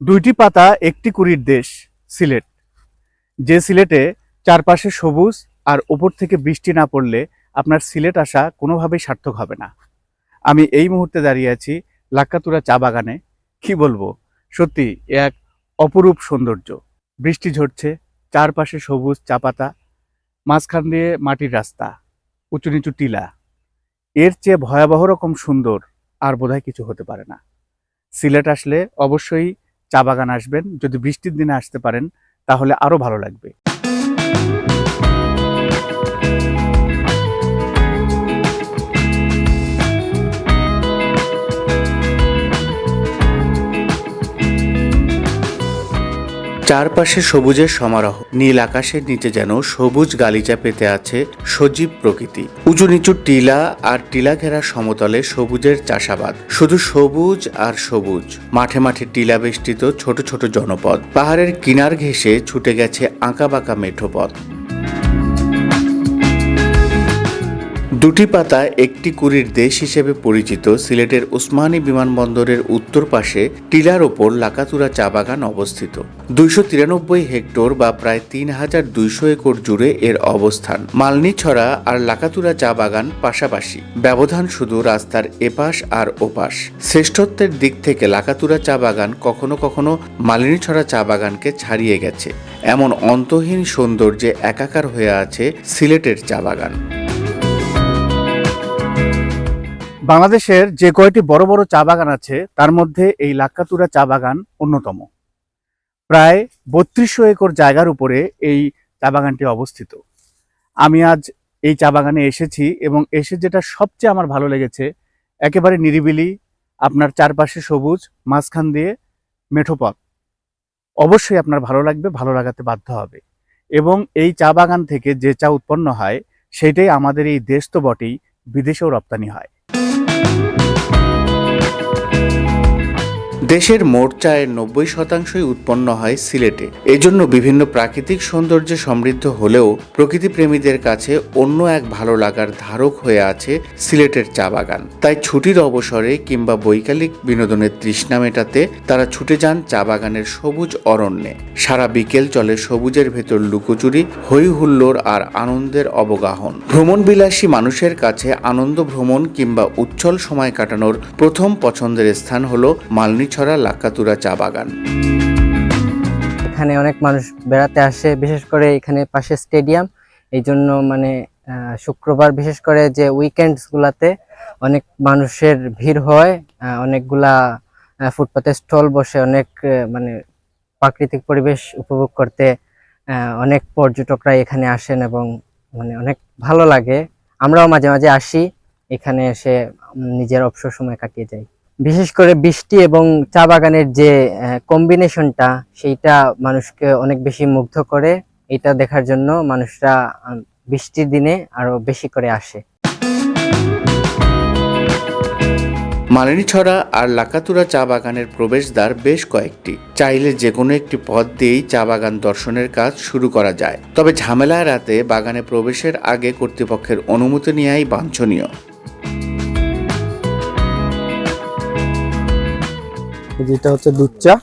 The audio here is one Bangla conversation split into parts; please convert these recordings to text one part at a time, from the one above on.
দুইটি পাতা একটি কুড়ির দেশ, সিলেট। যে সিলেটে চারপাশে সবুজ আর ওপর থেকে বৃষ্টি না পড়লে আপনার সিলেট আসা কোনোভাবেই সার্থক হবে না। আমি এই মুহূর্তে দাঁড়িয়ে আছি লাক্কাতুরা চা বাগানে। কি বলব, সত্যি এক অপরূপ সৌন্দর্য। বৃষ্টি ঝরছে, চারপাশে সবুজ চা পাতা, মাঝখান দিয়ে মাটির রাস্তা, উঁচু নিচু টিলা। এর চেয়ে ভয়াবহ রকম সুন্দর আর বোধহয় কিছু হতে পারে না। সিলেট আসলে অবশ্যই চা বাগান আসবেন যদি বৃষ্টির দিনে আসতে পারেন তাহলে আরও ভালো লাগবে। চারপাশে সবুজের সমারোহ। নীল আকাশের নিচে যেন সবুজ গালিচা পেতে আছে সজীব প্রকৃতি। উঁচু নিচু টিলা আর টিলা ঘেরা সমতলে সবুজের চাষাবাদ। শুধু সবুজ আর সবুজ। মাঠে মাঠে টিলা বেষ্টিত ছোট ছোট জনপদ। পাহাড়ের কিনার ঘেঁষে ছুটে গেছে আঁকা বাঁকা মেঠো দুটি পাতা একটি কুড়ির দেশ হিসেবে পরিচিত সিলেটের উসমানী বিমানবন্দরের উত্তর পাশে টিলার ওপর লাকাতুরা চা বাগান অবস্থিত। দুইশো তিরানব্বই হেক্টর বা প্রায় তিন হাজার দুইশো একর জুড়ে এর অবস্থান। মালনীছড়া আর লাকাতুরা চা বাগান পাশাপাশি। ব্যবধান শুধু রাস্তার এপাশ আর ওপাশ। শ্রেষ্ঠত্বের দিক থেকে লাকাতুরা চা বাগান কখনো কখনো মালিনীছড়া চা বাগানকে ছাড়িয়ে গেছে। এমন অন্তহীন সৌন্দর্যে একাকার হয়ে আছে সিলেটের চা বাগান। বাংলাদেশের যে কয়টি বড় বড় চা বাগান আছে, তার মধ্যে এই লাক্কাতুরা চা বাগান অন্যতম। প্রায় বত্রিশশো একর জায়গার উপরে এই চা বাগানটি অবস্থিত। আমি আজ এই চা বাগানে এসেছি এবং এসে যেটা সবচেয়ে আমার ভালো লেগেছে, একেবারে নিরিবিলি, আপনার চারপাশে সবুজ, মাঝখান দিয়ে মেঠো পথ। অবশ্যই আপনার ভালো লাগবে, ভালো লাগাতে বাধ্য হবে। এবং এই চা বাগান থেকে যে চা উৎপন্ন হয়, সেটাই আমাদের এই দেশ তো বটেই, বিদেশেও রপ্তানি হয়। দেশের মোট চায়ের নব্বই শতাংশই উৎপন্ন হয় সিলেটে। এজন্য বিভিন্ন প্রাকৃতিক সৌন্দর্যে সমৃদ্ধ হলেও প্রকৃতিপ্রেমীদের কাছে অন্য এক ভালো লাগার ধারক হয়ে আছে সিলেটের চা বাগান। তাই ছুটির অবসরে কিংবা বৈকালিক বিনোদনের তৃষ্ণা মেটাতে তারা ছুটে যান চা বাগানের সবুজ অরণ্যে। সারা বিকেল চলে সবুজের ভেতর লুকোচুরি হই হুল্লোড় আর আনন্দের অবগাহন। ভ্রমণবিলাসী মানুষের কাছে আনন্দ ভ্রমণ কিংবা উচ্ছল সময় কাটানোর প্রথম পছন্দের স্থান হল হলো মালনীছড়া লাক্কাতুরা চা বাগান। এখানে অনেক মানুষ বেড়াতে আসে, বিশেষ করে এখানে পাশে স্টেডিয়াম। এই জন্য মানে শুক্রবার বিশেষ করে যে উইকেন্ডস গুলাতে অনেক মানুষের ভিড় হয় অনেকগুলা ফুটপাতে স্টল বসে, অনেক মানে প্রাকৃতিক পরিবেশ উপভোগ করতে অনেক পর্যটকরা এখানে আসেন এবং মানে অনেক ভালো লাগে। আমরাও মাঝে মাঝে আসি, এখানে এসে নিজের অবসর সময় কাটিয়ে যাই। বিশেষ করে বৃষ্টি এবং চা বাগানের যে কম্বিনেশনটা সেইটা মানুষকে অনেক বেশি মুগ্ধ করে। এটা দেখার জন্য মানুষরা বৃষ্টির দিনে আরও বেশি করে আসে। মালিনীছড়া আর লাকাতুরা চা বাগানের প্রবেশদ্বার বেশ কয়েকটি। চাইলে যে কোনো একটি পথ দিয়েই চা বাগান দর্শনের কাজ শুরু করা যায়। তবে ঝামেলা এড়াতে বাগানে প্রবেশের আগে কর্তৃপক্ষের অনুমতি নেওয়াই বাঞ্ছনীয়। যেটা হচ্ছে দুধ চা।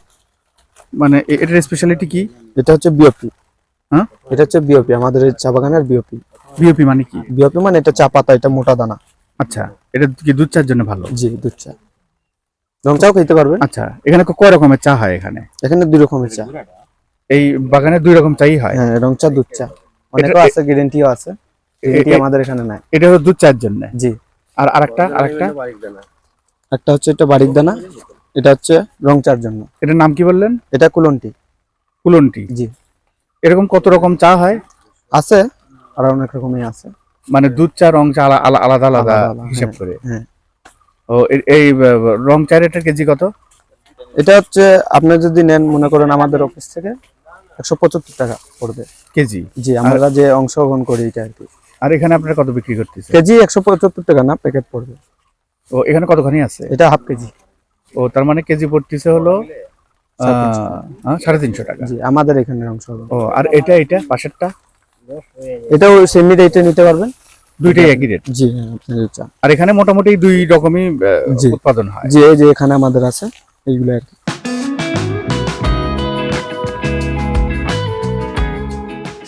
মানে এটার স্পেশালিটি কি? এটা হচ্ছে বিওপি হ্যাঁ? এটা হচ্ছে বিওপি আমাদের চা বাগানের বিওপি বিওপি মানে কি? বিওপি মানে এটা চা পাতা এটা মোটা দানা। আচ্ছা এটা কি দুধ চার জন্য ভালো? জি দুধ চা। রং চাও খেতে পারবেন আচ্ছা এখানে কয় রকমের চা হয় এখানে? এখানে দুই রকমের চা। এই বাগানে দুই রকম চাই হয়? হ্যাঁ রং চা দুধ চা। অনেকও আছে গ্যারেন্টিও আছে। গ্যারেন্টি আমাদের এখানে নাই। এটা হলো দুধ চার জন্য? জি। আর আরেকটা আরেকটা? একটা হচ্ছে এটা বাড়ির দানা। এটা হচ্ছে রং চার জন্য। এটার নাম কি বললেন? এটা কুলনটি। কুলনটি? জি। এরকম কত রকম চা হয়? আছে আর অনেক রকমই আছে। মানে দুধ চা রং চা আলা- আলা- আলাদা আলাদা আলাদা আলাদা, হিসাব হ্যাঁ, করে। হ্যাঁ। ও এই রং চা রেটের কেজি কত? এটা হচ্ছে আপনি যদি নেন মনে করেন আমাদের অফিস থেকে একশো পঁচাত্তর টাকা পড়বে। কেজি? জি আমরা যে অংশগ্রহণ করি এটা আর কি। আর এখানে আপনারা কত বিক্রি করতেছে কেজি একশো পঁচাত্তর টাকা না প্যাকেট পড়বে। ও এখানে কতখানি আছে? এটা হাফ কেজি। ও তার মানে কেজি পড়তেছে হলো হ্যাঁ, সাড়ে তিনশো টাকা। জি আমাদের এখানের অংশ ও আর এটা এটা পাশেরটা? এটাও সেমি রেটে নিতে পারবেন? দুইটাই একই রেট জি হ্যাঁ আর এখানে মোটামুটি দুই রকমই উৎপাদন হয়। জি এই যে এখানে আমাদের আছে এইগুলো আর কি।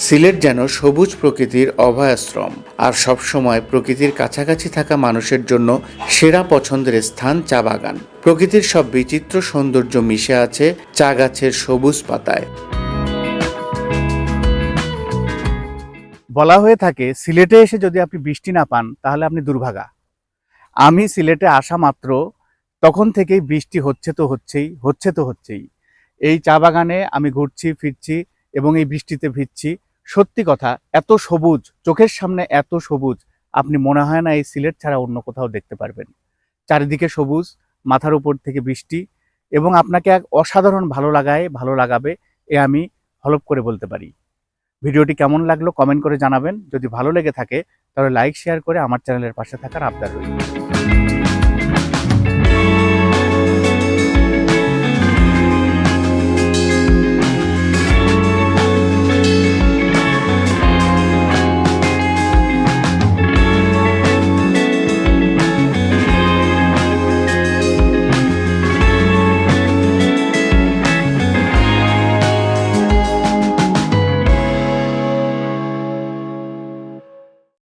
সিলেট যেন সবুজ প্রকৃতির অভয়াশ্রম আর সবসময় প্রকৃতির কাছাকাছি থাকা মানুষের জন্য সেরা পছন্দের স্থান চা বাগান। প্রকৃতির সব বিচিত্র সৌন্দর্য মিশে আছে চা গাছের সবুজ পাতায়। বলা হয়ে থাকে, সিলেটে এসে যদি আপনি বৃষ্টি না পান, তাহলে আপনি দুর্ভাগা। আমি সিলেটে আসা মাত্র, তখন থেকেই বৃষ্টি হচ্ছে তো হচ্ছেই, হচ্ছে তো হচ্ছেই। এই চা বাগানে আমি ঘুরছি, ফিরছি এবং এই বৃষ্টিতে ভিজছি। সত্যি কথা, এত সবুজ, চোখের সামনে এত সবুজ, আপনি মনে হয় না এই সিলেট ছাড়া অন্য কোথাও দেখতে পারবেন। চারিদিকে সবুজ মাথার উপর থেকে বৃষ্টি এবং আপনাকে এক অসাধারণ ভালো লাগায়, ভালো লাগাবে এ আমি হলপ করে বলতে পারি। ভিডিওটি কেমন লাগল কমেন্ট করে জানাবেন। যদি ভালো লেগে থাকে তাহলে লাইক, শেয়ার করে আমার চ্যানেলের পাশে থাকার আবদার রইল।